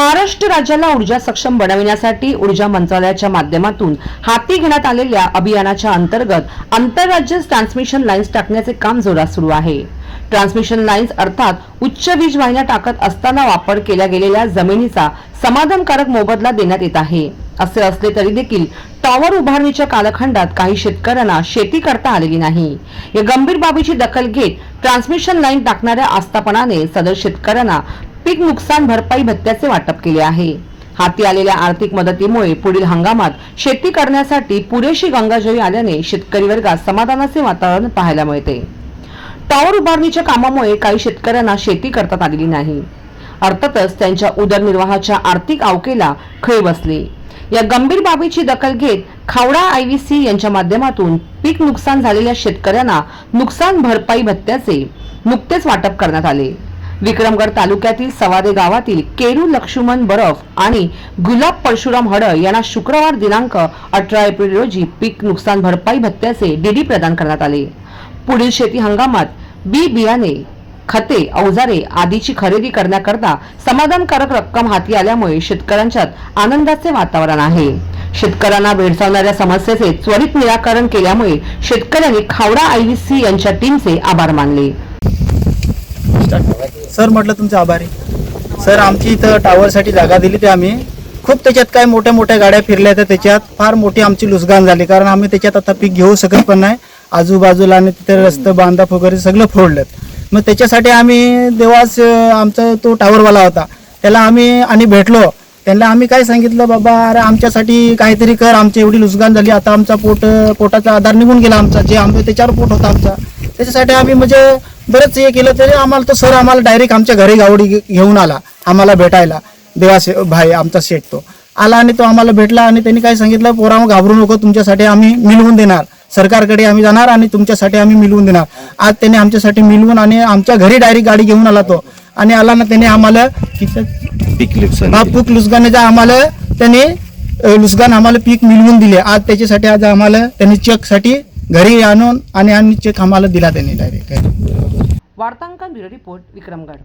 महाराष्ट्र राज्याला ऊर्जा सक्षम बनविण्यासाठी ऊर्जा मंत्रालयाच्या माध्यमातून हाती घेण्यात आलेल्या अभियानाच्या अंतर्गत आंतरराज्य ट्रान्समिशन लाईन्स टाकण्याचे काम जोरात सुरू आहे. ट्रान्समिशन लाईन्स अर्थात उच्च वीज वाहिन्या टाकत असताना वापर केल्या गेलेल्या जमिनीचा समाधानकारक मोबदला देण्यात येत आहे. असे असले तरी देखील टॉवर उभारणीच्या कालखंडात काही शेतकऱ्यांना शेती करता आलेली नाही. या गंभीर बाबीची दखल घेत ट्रान्समिशन लाईन टाकणाऱ्या आस्थापनाने सदर शेतकऱ्यांना पीक नुकसान भरपाई भत्त्याचे वाटप केले आहे. हाती आलेल्या आर्थिक मदतीमुळे पुढील हंगामात शेती करण्यासाठी पुरेशी गंगाजळी आल्याने शेतकरी वर्गात समाधानाचे वातावरण पाहायला मिळते. टॉवर उभारणीच्या कामामुळे काही शेतकऱ्यांना शेती करता आलेली नाही. अर्थातच त्यांच्या उदरनिर्वाहाच्या आर्थिक अवकेला खळ बसली. या गंभीर बाबीची दखल घेत खावडा आयव्हीसी यांच्या माध्यमातून पीक नुकसान झालेल्या शेतकऱ्यांना नुकसान भरपाई भत्त्याचे नुकतेच वाटप करण्यात आले. विक्रमगड तालुक्यातील सवादे गावातील केरू लक्ष्मण बरफ आणि गुलाब परशुराम हड यांना शुक्रवार दिनांक अठरा एप्रिल रोजी पीक नुकसान भरपाई भत्त्याचे डीडी प्रदान करण्यात आले. पुढील शेती हंगामात बी बियाणे खते अवजारे आदीची खरेदी करण्याकरता समाधानकारक रक्कम हाती आल्यामुळे शेतकऱ्यांच्यात आनंदाचे वातावरण आहे. शेतकऱ्यांना भेडसावणाऱ्या समस्येचे त्वरित निराकरण केल्यामुळे शेतकऱ्यांनी खावडा आयव्हीसी यांच्या टीमचे आभार मानले. सर म्हटलं तुमचे आभारी. सर आमची इथं टावरसाठी जागा दिली ते आम्ही. खूप त्याच्यात काय मोठ्या मोठ्या गाड्या फिरल्या तर त्याच्यात फार मोठी आमची लुसगान झाली कारण आम्ही त्याच्यात आता पीक घेऊ शकत पण नाही. आजूबाजूला आणि तिथे रस्ते बांधप वगैरे सगळं फोडलं मग त्याच्यासाठी आम्ही देवास आमचा तो टावरवाला होता. त्याला आम्ही आणि भेटलो. त्यांना आम्ही काय सांगितलं बाबा अरे आमच्यासाठी काहीतरी कर. आमची एवढी लुसगान झाली. आता आमचा पोट पोटाचा आधार निघून गेला आमचा. जे आमचं त्याच्यावर पोट होता आमचा. त्याच्यासाठी आम्ही म्हणजे बरंच हे केलं तरी आम्हाला तो सर आम्हाला डायरेक्ट आमच्या घरी गावडी घेऊन आला आम्हाला भेटायला. देवासे भाई आमचा शेठ तो. आला आणि तो आम्हाला भेटला आणि त्यांनी काय सांगितलं पोरा घाबरू नको. तुमच्यासाठी आम्ही मिळवून देणार. सरकारकडे आम्ही जाणार आणि तुमच्यासाठी आम्ही मिळवून देणार. आज त्याने आमच्यासाठी मिळवून आणि आमच्या घरी डायरेक्ट गाडी घेऊन आला तो. आणि आला ना त्याने आम्हाला पीक हा पीक लुसगानेचा आम्हाला त्याने लुसगान आम्हाला पीक मिळवून दिले. आज त्याच्यासाठी आज आम्हाला त्यांनी चेकसाठी घरी आणून आणि आणि चेक आम्हाला दिला त्यांनी डायरेक्ट वार्तांकन ब्युरो रिपोर्ट विक्रमगड.